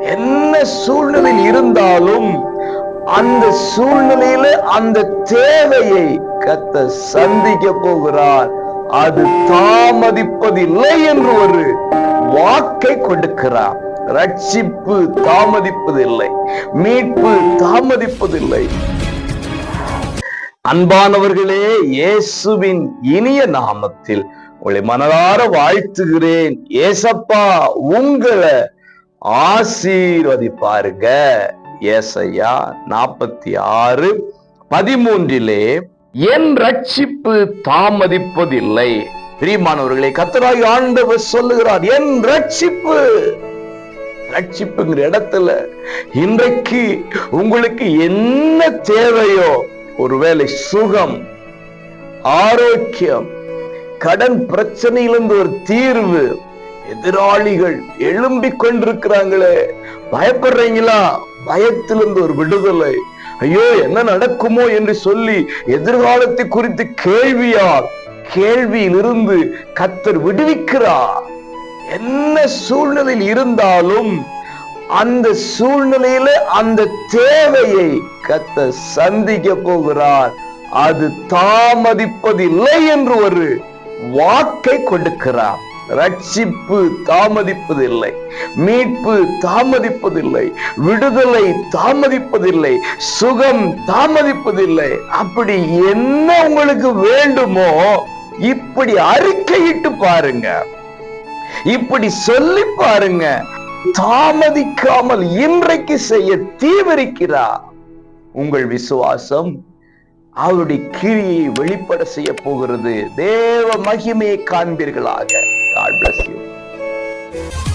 என்ன சூழ்நிலையில் இருந்தாலும் அந்த சூழ்நிலையில அந்த தேவையை கத்த சந்திக்க போகிறார். அது தாமதிப்பதில்லை என்று ஒரு வாக்கை கொடுக்கிறார். ரட்சிப்பு தாமதிப்பதில்லை. மீட்பு தாமதிப்பதில்லை. அன்பானவர்களே இயேசுவின் இனிய நாமத்தில் உங்களை மனதார வாழ்த்துகிறேன். ஏசப்பா உங்களை ஆசீர்வதிப்பாருங்க. ஏசையா நாற்பத்தி ஆறு பதிமூன்றிலே என் ரட்சிப்பு தாமதிப்பதில்லை. பிரியமானவர்களை கத்தராய் ஆண்டவர் சொல்லுகிறார் என் ரட்சிப்பு ரட்சிப்புங்கிற இடத்துல இன்றைக்கு உங்களுக்கு என்ன தேவையோ ஒருவேளை சுகம் ஆரோக்கியம் கடன் பிரச்சனையிலிருந்து ஒரு தீர்வு எதிராளிகள் எழும்பிக் கொண்டிருக்கிறாங்களே. பயப்படுறீங்களா? பயத்திலிருந்து ஒரு விடுதலை. ஐயோ என்ன நடக்குமோ என்று சொல்லி எதிர்காலத்தை குறித்து கேள்வியால் கேள்வியிலிருந்து கத்தர் விடுவிக்கிறார். என்ன சூழ்நிலையில் இருந்தாலும் அந்த சூழ்நிலையில அந்த தேவையை கத்த சந்திக்க போகிறார். அது தாமதிப்பதில்லை என்று ஒரு வாக்கை கொடுக்கிறார். ரட்சிப்பு தாமதிப்பதில்லை மீட்பு தாமதிப்பதில்லை விடுதலை தாமதிப்பதில்லை சுகம் தாமதிப்பதில்லை. அப்படி என்ன உங்களுக்கு வேண்டுமோ இப்படி அறிக்கையிட்டு பாருங்க. இப்படி சொல்லி பாருங்க. தாமதிக்காமல் இன்றைக்கு செய்ய தீவிரிக்கிறார் உங்கள் விசுவாசம் அவருடைய கிரியை வெளிப்பட செய்ய போகிறது. தேவ மகிமையை காண்பீர்களாக. God bless you.